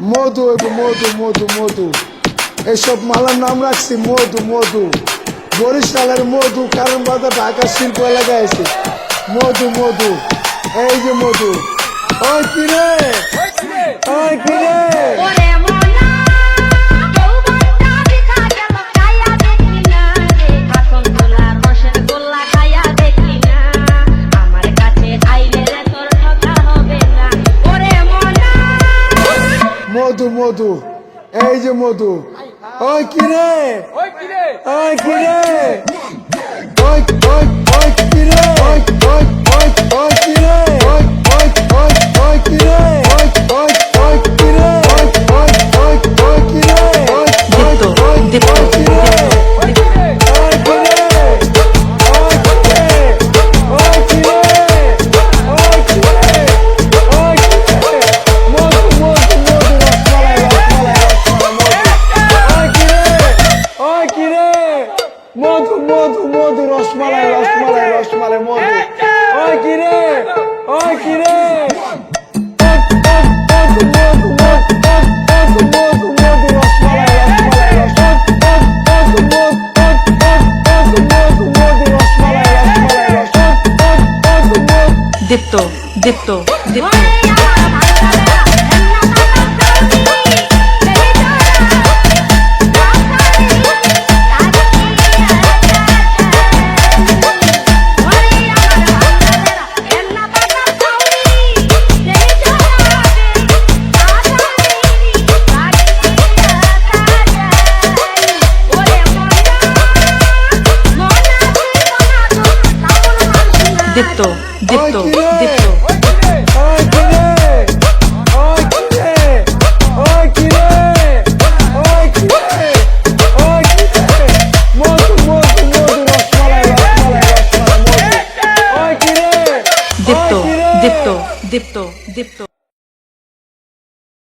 মধু এবং মধু মধু মধু। এসব মালার নাম রাখছি মধু মধু। বরিশালের মধু কারণ বাজার ঢাকা শিল্প এলাকায় আছে মধু মধু এই যে মধু। ওই কিরে? ওই কিরে? মধু এই যে মধু। ওই কিরে? ওই কিরে? ওই কিরে? ওই মধু মধু রসমালাই রসমালাই রসমালাই মধু। ওই কিরে ওই কিরে দীপ্ত দীপ্ত দীপ্ত। দীপ্ত দীপ্ত দীপ্ত। দীপ্ত দীপ্ত দীপ্ত। দীপ্ত